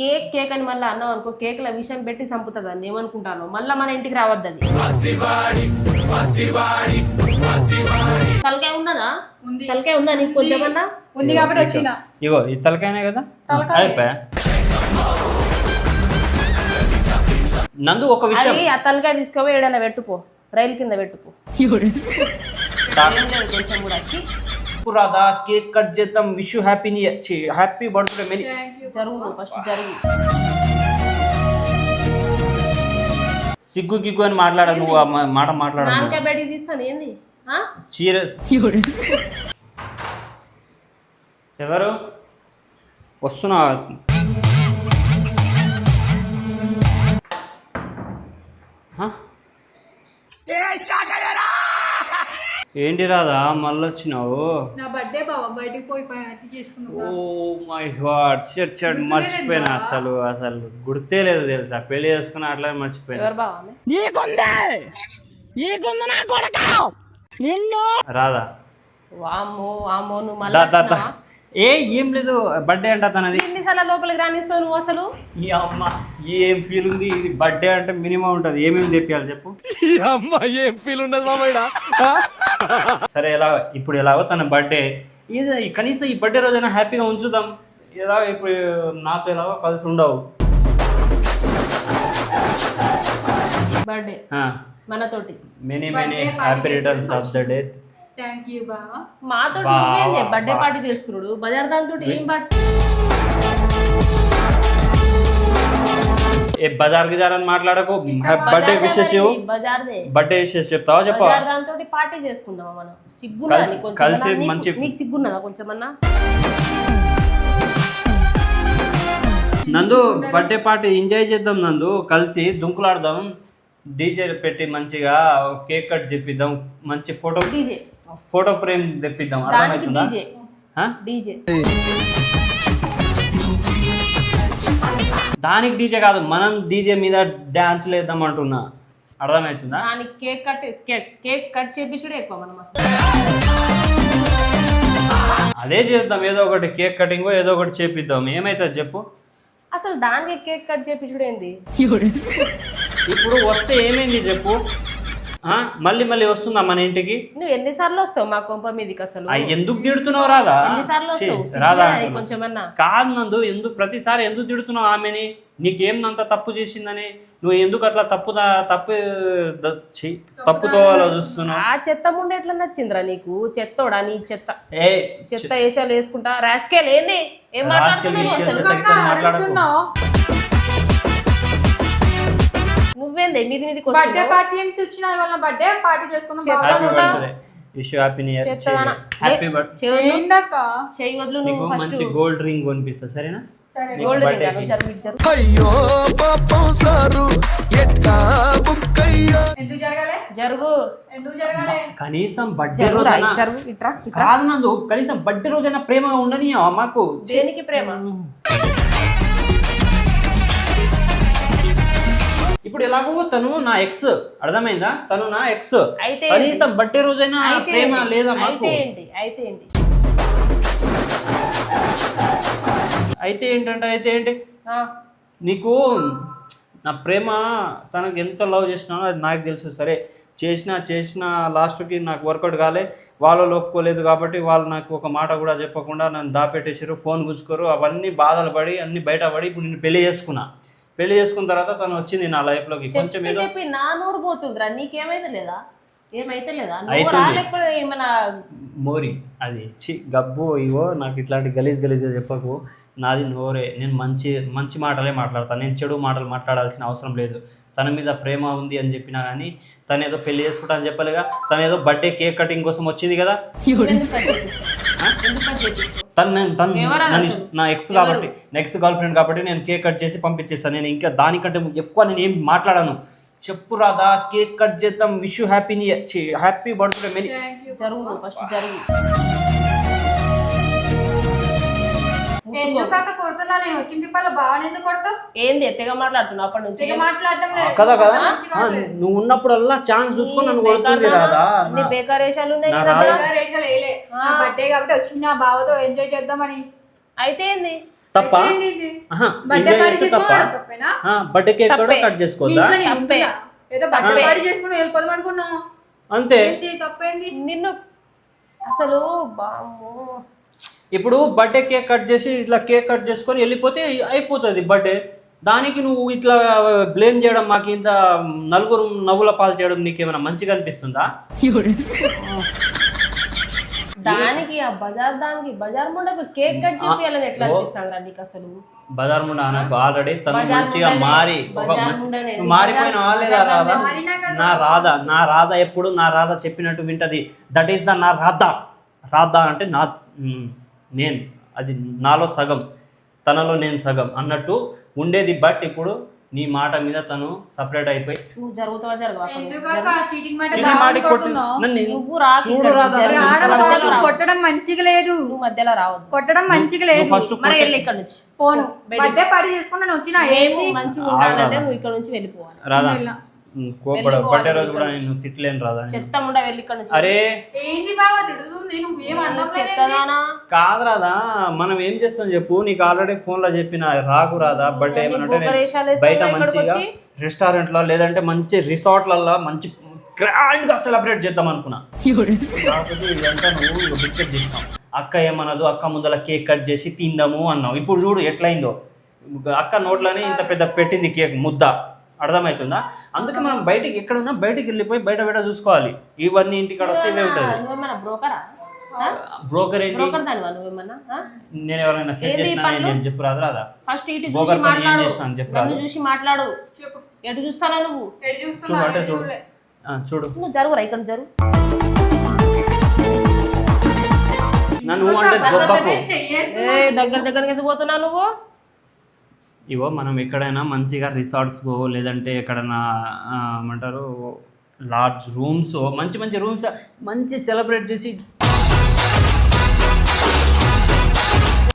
Cake cake అని మళ్ళీ అన్నావు అనుకో కేక్లో విషయం పెట్టి చంపుతుంది అని ఏమనుకుంటాను. మళ్ళీ మన ఇంటికి రావద్దు అది. తలకాయ ఉన్నదా? ఉంది. తలకాయ ఉందా నీకు? కొంచెమన్నా ఉంది కాబట్టి వచ్చిన. ఇగో ఈ తలకాయనే కదా? అయిపోయా? నందు ఒక విషయం. అది ఆ తలకాయ తీసుకుపోయి ఏడైనా పెట్టుపో రైలు కింద ఏం లేదు కొంచెం కూడా. వచ్చి రాదా కేక్ కట్ చేద్దాం wish happy happy birthday many జరుగు ఫస్ట్ జరుగు సిగ్గు గిగ్గు అని మాట్లాడ నువ్వు ఆ మా- మాట మాట్లాడ నాన్నకాయ బయటికి తీస్తాను ఏంది? ఆ? చీర ఎవరు? వస్తున్నా। హ? ఏంటి రాదా మళ్ళీ వచ్చినావు? నా బర్త్డే బావ బయటికి పోయి పార్టీ చేసుకుందాం oh my god shut shut మర్చిపోయినా అసలు అసలు గుర్తే లేదు తెలుసా? పెళ్ళి చేసుకుని అట్లా మర్చిపోయినా. రాదా వామ్మో వామ్మో నువ్వు మళ్ళీ ఏ ఏం లేదు బర్త్డే అంట తనది. ఎన్నిసార్లు లోపలికి రానిస్తావు నువ్వు అసలు? ఈ అమ్మ ఏం ఫీల్ ఉంది? ఇది బర్త్డే అంటే మినిమం ఉంటుంది. ఏమేమి తెప్పియాలి చెప్పు? సరే ఎలా ఇప్పుడు ఎలాగో తన బర్త్డే ఇది కనీసం ఈ బర్త్డే రోజైనా హ్యాపీగా ఉంచుదాం. ఎలా ఇప్పుడు నాతో ఎలాగో కలిసి ఉండవు. బర్త్డే మనతోటి. Many many happy returns of the day thank you బావ మాతో బర్త్డే. పార్టీ చేసుకున్నాడు. బజార్ దాంతో ఏం బట్ ఏ బజార్ గిజార్ అని మాట్లాడకు. బర్త్డే విషెస్ బజార్దే? బర్త్డే విషెస్ చెప్తావా చెప్పవా బజార్ దాంతో పార్టీ చేసుకుందామా మనం? సిగ్గున్నదా కలిసి- కొంచెం? అన్నా? మంచి- నీకు సిగ్గున్నదా కొంచెమన్నా? నందు బర్త్డే పార్టీ ఎంజాయ్ చేద్దాం నందు. కలిసి దుంకులాడదాం. డీజే పెట్టి మంచిగా కేక్ కట్ చెప్పిద్దాం. మంచి ఫోటో డీజే. ఫోటో ఫ్రేమ్ తెప్పిద్దాం దానికి అర్థమవుతుందా డీజే. దానికి డీజే కాదు మనం డీజే మీద డాన్స్ వేద్దాం అంటున్నా. అర్థమవుతుందా దానికి cake cut cake cake cut చేపించడే ఎక్కువ మనం అసలు అదే చేద్దాం ఏదో ఒకటి కేక్ కటింగ్ ఏదో ఒకటి చేపిద్దాం. ఏమైతుంది చెప్పు. అసలు దానికి కేక్ కట్ చేపించడం ఏంది? ఇప్పుడు వస్తే ఏమైంది చెప్పు? మళ్ళీ మళ్ళీ వస్తుందా మన ఇంటికి? నువ్వు ఎన్నిసార్లు వస్తావు మా కొంప మీదకి అసలు? ఎందుకు తిడుతున్నావు రాదా? ఎన్నిసార్లు ఛీ, వస్తావు? రాదా కొంచెమన్నా. కాదు నందు ఎందుకు ప్రతిసారి ఎందుకు తిడుతున్నావు ఆమెని? నీకేమంత తప్పు చేసిందని? నువ్వు ఎందుకు అట్లా తప్పు తప్పు తప్పుతో చూస్తున్నావు? ఆ చెత్త ముందు ఎట్లా నచ్చిందిరా నీకు? చెత్తోడా నీ చెత్త? ఏ చెత్త వేషాలు వేసుకుంటా? రాసుకెళ్ళి ఏంది? ఏం మాట్లాడుతున్నావు? నువ్వేంది? మీది మీదికి బర్త్డే? పార్టీ అని వచ్చిన వాళ్ళ బర్త్డే పార్టీ చేసుకుందాం wish happy new year. Happy. ఏంటక్క చెయ్యి వదులు నీకు నువ్వు ఫస్ట్ మంచి గోల్డ్ రింగ్ కొనిపిస్తా సరేనా? Gold ring. అయ్యో పాపం సారు ఎట్టా బుక్కయ్యో. ఎందుకు జరగాలి? జరుగు. ఎందుకు జరగాలి? కనీసం బర్త్డే జరుగు ఇట్రా ఇట్రా. కాదు నందు కనీసం బర్త్డే రోజైనా ప్రేమగా ఉండని మాకు దేనికి ప్రేమ? ఇప్పుడు ఎలాగో తను నా ఎక్స్ అర్థమైందా? తను నా ఎక్స్ అయితే కనీసం బర్త్డే రోజైనా ప్రేమ? లేదా అయితే ఏంటి? అయితే ఏంటి? అయితే ఏంటంటే అయితే ఏంటి? నీకు నా ప్రేమ తనకు ఎంత లవ్ చేసినానో అది నాకు తెలుసు. సరే చేసిన చేసిన లాస్ట్కి నాకు వర్కౌట్ కాలే. వాళ్ళు ఒప్పుకోలేదు కాబట్టి వాళ్ళు నాకు ఒక మాట కూడా చెప్పకుండా నన్ను దాపెట్టేసారు ఫోన్ గుంజుకోరు అవన్నీ బాధలు పడి అన్ని బయట పడి ఇప్పుడు నేను పెళ్ళి చేసుకున్నా. పెళ్ళి చేసుకున్న తర్వాత తను వచ్చింది నా లైఫ్లోకి కొంచెం చెప్పి ఏదో చెప్పి నా నోరు పోతుందిరా నీకేమైతే లేదా? ఏమైతే లేదా? నువ్వు అయితుంది. లేకపోతే ఏమైనా మోరి అది చి గబ్బు ఇవో నాకు ఇట్లాంటి గలీజ్ గలీజ్గా చెప్పకు. నాది నోరే. నేను మంచి మంచి మాటలే మాట్లాడతాను నేను చెడు మాటలు మాట్లాడాల్సిన అవసరం లేదు. తన మీద ప్రేమ ఉంది అని చెప్పినా కానీ తను ఏదో పెళ్ళి చేసుకుంటా అని చెప్పలేగా. తను ఏదో బర్త్డే కేక్ కటింగ్ కోసం వచ్చింది కదా. ఎందుకు? తను నేను తను నా ఎక్స్ కాబట్టి నెక్స్ట్ గర్ల్ ఫ్రెండ్ కాబట్టి నేను కేక్ కట్ చేసి పంపించేస్తాను. నేను ఇంకా దానికంటే ఎక్కువ నేను ఏం మాట్లాడాను. చెప్పు రాదా కేక్ కట్ చేద్దాం. Wish happy happy birthday many జరుగు ఫస్ట్ జరుగు. కొడుతున్నా? నేను బాగా ఎందుకు కొట్టు ఏంది ఎత్తగా మాట్లాడుతున్నావు అప్పటి నుంచి? ఇక మాట్లాడటం లేదు. కదా ఆ. నువ్వు ఉన్నప్పుడల్లా ఛాన్స్ చూసుకొని నన్ను బేకార్ కొడుతుంది దానా? రాదా? అన్ని నా- బేకార్ వేషాలు ఉన్నాయి నా కదా రాదు. బా. ఇంకా రేషాలు వేయలే నా బర్త్డే కాబట్టి వచ్చిన నా బావతో ఎంజాయ్ చేద్దామని. అయితే ఏంది? తప్ప? ఏంటి ఇది? ఆహా, బర్త్డే ఎంజాయ్ పార్టీ చేస్తే తప్ప? చేసుకోవడం తప్పేనా? ఆ, బర్త్డే కేక్ కూడా తప్పే. కట్ మీ చేసుకోవద్దా ఇంట్లో నేను తప్పే. ఉంటున్నా. ఏదో బర్త్డే తప్పే. పార్టీ చేసుకుని వెళ్ళిపోదాం అంతే. ఏంటి తప్పేంటి నిన్ను. అసలు బామ్మో. ఇప్పుడు బర్త్డే కేక్ కట్ చేసి ఇట్లా కేక్ కట్ చేసుకొని వెళ్ళిపోతే అయిపోతుంది బర్త్డే. దానికి నువ్వు ఇట్లా బ్లేమ్ చేయడం మాకు ఇంత నలుగురు నవ్వుల పాలు చేయడం నీకేమైనా మంచిగా అనిపిస్తుందా? దానికి ఆ బజార్ దానికి బజార్ ముండకు కేక్ కట్ చేయాలని ఎట్లా అనిపిస్తాడు నీకు అసలు? బజార్ ముండా నాకు ఆల్రెడీ తను మంచిగా. మారి బజార్ లేదా రాధా. నా రాధా. నా రాధా ఎప్పుడు నా రాధా చెప్పినట్టు వింటది. దట్ ఈస్ ద నా రాధా. రాధా అంటే నా నేను అది నాలో సగం తనలో నేను సగం అన్నట్టు ఉండేది. బట్ ఇప్పుడు నీ మాట మీద తను సపరేట్ అయిపోయి. కొట్టడం మంచిగా లేదు. నువ్వు మధ్యలో రావద్దు. కొట్టడం మంచిగా లేదు. ఫస్ట్ ఇక్కడ నుంచి. పోను. బయటికి. బర్త్డే పార్టీ చేసుకుని నేను వచ్చిన. మంచిగా ఉండాలంటే రాదా. నువ్వు ఇక్కడ నుంచి వెళ్ళిపోవాలి. మ్, కోపడ బర్త్డే రోజు కూడా. నేను తిట్టలేను రాధా నేను. చెత్త ముండ వెళ్ళి ఇక్కడ అరే! ఏంటి బాబా తిడుతుంది నువ్వు ఏం అనడం లేదేంటి? చెత్తదానా కాదు రాదా మనం ఏం చేస్తాం చెప్పు? నీకు ఆల్రెడీ ఫోన్లో చెప్పిన రాకు రాదా? ఏమనంటే నేను బొగరేషాలు వేస్తావా బయట మంచిగా వచ్చి? రెస్టారెంట్లో లేదంటే మంచి రిసార్ట్లలో మంచి గ్రాండ్గా సెలబ్రేట్ చేద్దాం అనుకున్నా. కాకపోతే ఇదంతా నువ్వు ఇక బిస్కెట్ చేసినావు. అక్క ఏమన్నదు అక్క ముందల కేక్ కట్ చేసి తిందాము అన్నావు. ఇప్పుడు చూడు ఎట్లయిందో. అక్క నోట్లోనే ఇంత పెద్ద పెట్టింది కేక్ ముద్ద. అర్థమవుతుందా? అందుకే మనం బయటికి ఎక్కడున్నా బయటికి వెళ్ళిపోయి బయట బయట చూసుకోవాలి. ఇవన్నీ ఇంటికాడ వస్తే ఇవే ఉంటుంది. నువ్వేమన్నా బ్రోకరా? ఏంటి? నేను ఎవరైనా సెట్ ఏంది ఈ చేసినా పనులు? నేను చెప్పు రాదు రాదా? ఫస్ట్ ఇటు చూసి మాట్లాడు. చేసినాను చెప్పు నన్ను రాదు చూసి మాట్లాడు. చెప్పు. ఎటు చూస్తానా నువ్వు? చూడు అంటే చూడు. చూడు. నువ్వు జరుగురా ఇక్కడ జరుగు. నన్ను అంటే దగ్గర దగ్గరికి పోతున్నావు నువ్వు? ఇగో మనం ఎక్కడైనా మంచిగా రిసార్ట్స్కో లేదంటే ఎక్కడైనా ఏమంటారు లార్జ్ రూమ్స్ మంచి మంచి రూమ్స్ మంచి సెలబ్రేట్ చేసి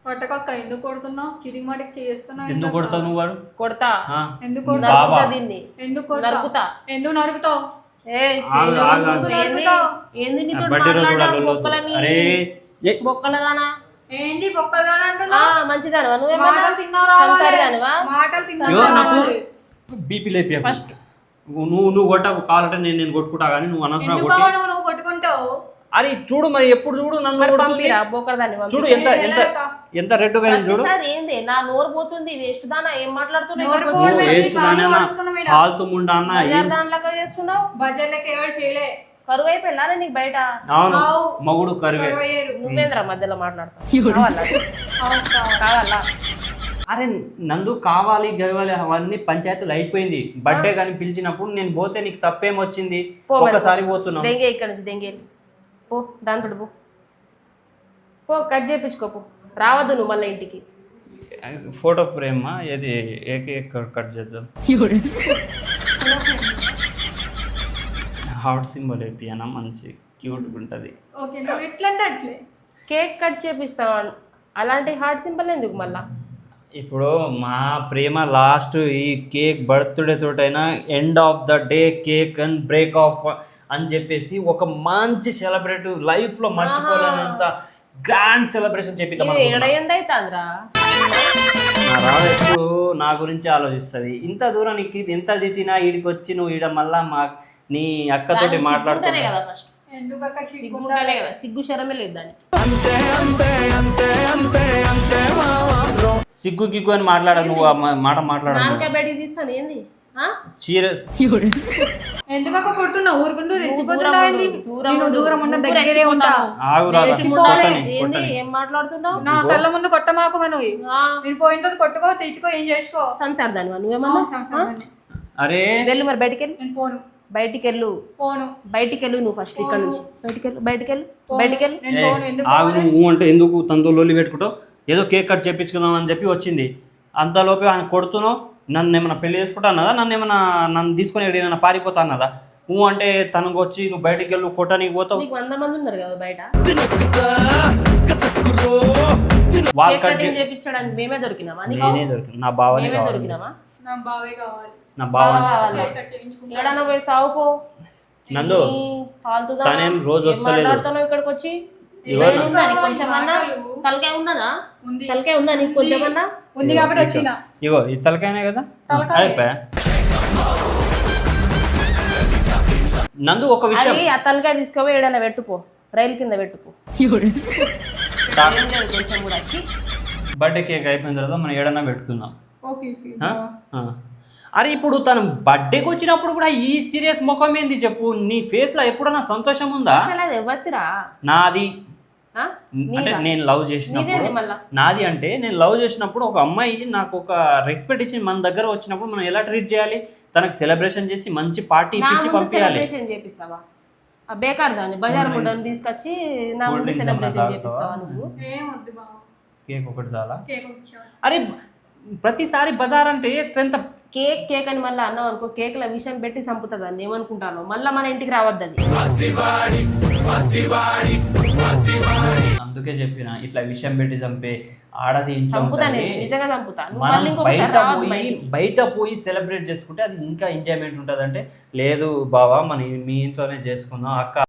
పట్టకక్క ఎందుకు కొడుతున్నావు చిరిగి మాటకి చేస్తున్నావు ఎందుకు కొడతావు నువ్వు వాడు కొడతా ఆ, ఎందుకు బాబా. కొడతావు నరుకుతా దీన్ని ఎందుకు కొడతావు నరుకుతా ఎందుకు నరుకుతావు ఏ ఆగు, చేయను. ఆగు, ఎందుకు ఆగు. ఏంది? ఏంది ఆ నీతో బర్త్డే రోజు కూడా మాట్లాడడం? లొల్లొద్దు. బొక్కలని అరే ఏ, బొక్కలదానా ఏంటి బొక్కలుగా ఆ, అంటున్నావు మంచిదానివా నువ్వేమన్నా మాటలు తిన్నావు రావాలి. సంసారిదానివా మాటలు తిన్నావు ఇగో నాకు? రావాలి. బీపీ లేపి ఫస్ట్. నువ్వు నువ్వు కొట్టకు. కావాలంటే నేను నేను కొట్టుకుంటా కానీ నువ్వు అనవసరం ఎందుకు కొట్టి. నువ్వు నువ్వు కొట్టుకుంటావు? అరే చూడు మరి ఎప్పుడు చూడు నన్ను మరి కొడుతుంది. పంపిరా? బొక్కలదాన్ని చూడు ఎంత ఎంత ఎంత అయింది చూడు. ప్రతిసారి ఏంది? నా నోరు పోతుంది. వేస్ట్ దానా? ఏం మాట్లాడుతున్నావు? నోరు పోవడం? నువ్వు ఏంటి? వేస్ట్ బాగా దానేనా అరుస్తున్నావు ఈడ. హాల్తు ముండా అన్న? దానిలాగా చేస్తున్నావు? బజార్లకి ఎవరు చేయలే. కరువు అయిపోయిందా నీకు బయట? అవును. ఆవు. మగుడు కరివే. నువ్వేంద్రా మధ్యలో మాట్లాడతావు? కావాలా? కావాలా? అరే నందు కావాలి గవాలి అవన్నీ పంచాయతీలు అయిపోయింది. బర్త్డే కానీ పిలిచినప్పుడు నేను పోతే నీకు తప్పేం వచ్చింది. ఒకసారి పోతున్నాం. దెంగే ఇక్కడ నుంచి దెంగే. పో దాంతో పో. పో కట్ చేయించుకో పో. రావద్దు నువ్వు మళ్ళీ ఇంటికి. Photo frame? ఏది ఏకే కట్ చేద్దాం? హార్ట్ సింబల్ వేపియనా మంచి క్యూట్గా ఉంటుంది ఓకే నువ్వు ఎట్లా అంటే అట్లే. కేక్ కట్ చేపిస్తావా? అలాంటి హార్ట్ సింబల్ ఎందుకు మళ్ళా? ఇప్పుడు మా ప్రేమ లాస్ట్ ఈ cake birthday తోటైనా end of the day cake and break off అని చెప్పేసి ఒక మంచి సెలబ్రేట్ లైఫ్లో మర్చిపోలేనంత గ్రాండ్ సెలబ్రేషన్ ఎప్పుడు నా గురించి ఆలోచిస్తుంది. ఇంత దూరం నీకు ఇది ఎంత తిట్టినా ఈడికి వచ్చి నువ్వు ఈడ మళ్ళా మా నీ అక్కతోటి దానికి సిగ్గుంటేనే మాట్లాడుతున్నా కదా ఫస్ట్ ఎందుకు అక్క చిక్కు సిగ్గుంటేనే కదా సిగ్గు శరమే లేదు దానికి. సిగ్గు గిగ్గు అని మాట్లాడ నువ్వు ఆ మా- మాట మాట్లాడ నాన్నకే బయటికి తీస్తాను ఏంది? ఆ? చీర కొడుతున్నావు ఊరుకుంటూ దూరం? దూరం నేను ఉండు. దూరం ఉన్న నువ్వు దగ్గరే ఉంటా. రెచ్చిపోతావు. ఆగు రాదా రెచ్చిపోలే. కొట్టని, ఏంది? కొట్టని. ఏం మాట్లాడుతున్నావు? నా కళ్ళ ముందు కొట్టమాకు నువ్వు. ఆ, నేను పోయిన తర్వాత కొట్టుకో తిట్టుకో ఏం చేసుకో? సంసార్ దానివా నువ్వేమన్నా సంసారాన్ని. అరే. వెళ్ళు మరి బయటికి వెళ్ళు నేను పోను. బయటికి వెళ్ళు పోను. బయటికి వెళ్ళు నువ్వు ఫస్ట్ ఇక్కడ నుంచి. బయటికి వెళ్ళు బయటికి వెళ్ళు బయటికి వెళ్ళు ఆగు నువ్వు అంటే ఎందుకు తనతో లొల్లి పెట్టుకుంటావు? ఏదో కేక్ కట్ చేపించుకుందాం అని చెప్పి వచ్చింది. అంతలోపే ఆయన కొడుతున్నావు నన్ను ఏమైనా పెళ్ళి చేసుకుంటా అన్నదా? నన్ను ఏమైనా నన్ను తీసుకొని ఎక్కడైనా పారిపోతా అన్నదా? నువ్వు అంటే తనకు వచ్చి నువ్వు బయటికి వెళ్ళు కొట్టడానికి పోతావు. నీకు వంద మంది ఉన్నారు కదా బయట. వాళ్ళు కట్ చేయించడానికి మేమే దొరికినామా? నేనే దొరికి నా బావనే దొరికినామా? నా బావే. ఎక్కడన్నా పోయి సాగుపో నందు? తనేం రోజు వస్తలేదు. ఇక్కడికి వచ్చి కొంచెమన్నా తలకాయ ఉన్నదా? ఉంది. తలకాయ ఉందా నీకు? కొంచెమన్నా ఉంది కాబట్టి వచ్చిన. ఇగో ఈ తలకాయనే కదా. అయిపోయా నందు ఒక విషయం. ఆ తలకాయ తీసుకోపోయి ఏడైనా పెట్టుపో రైలు కింద కొంచెం కూడా వచ్చి. బర్త్డే కేక్ అయిపోయిన తర్వాత మనం ఏడన్నా పెట్టుకుందాం. అరే ఇప్పుడు తను బర్త్డేకి వచ్చినప్పుడు కూడా ఈ సీరియస్ ముఖం ఏంది చెప్పు? నీ ఫేస్లో ఎప్పుడన్నా సంతోషం ఉందా? నాది? అంటే? నేను లవ్ చేసినప్పుడు? నాది అంటే నేను లవ్ చేసినప్పుడు ఒక అమ్మాయి నాకు ఒక రెస్పెక్ట్ ఇచ్చి మన దగ్గర వచ్చినప్పుడు మనం ఎలా ట్రీట్ చేయాలి? తనకు సెలబ్రేషన్ చేసి మంచి పార్టీ ఇప్పించి పంపించాలి. బేకార్ దాన్ని బజార్ తీసుకొచ్చి నా ముందు సెలబ్రేషన్ చేపిస్తావా? నువ్వు? కేక్ ఒకటి చాలా అరే ప్రతిసారి బజార్ అంటే ఎంత కేక్ కేక్ అని మళ్ళీ అన్నావు అనుకో కేక్లో విషయం పెట్టి చంపుతుంది అని ఏమనుకుంటాను. మళ్ళీ మన ఇంటికి రావద్దు అది అందుకే చెప్పిన ఇట్లా విషయం పెట్టి చంపే ఆడది బయట రావద్దు పోయి బయట పోయి సెలబ్రేట్ చేసుకుంటే అది ఇంకా ఎంజాయ్మెంట్ ఉంటుంది అంటే లేదు బావా మన మీ ఇంట్లోనే చేసుకుందాం అక్క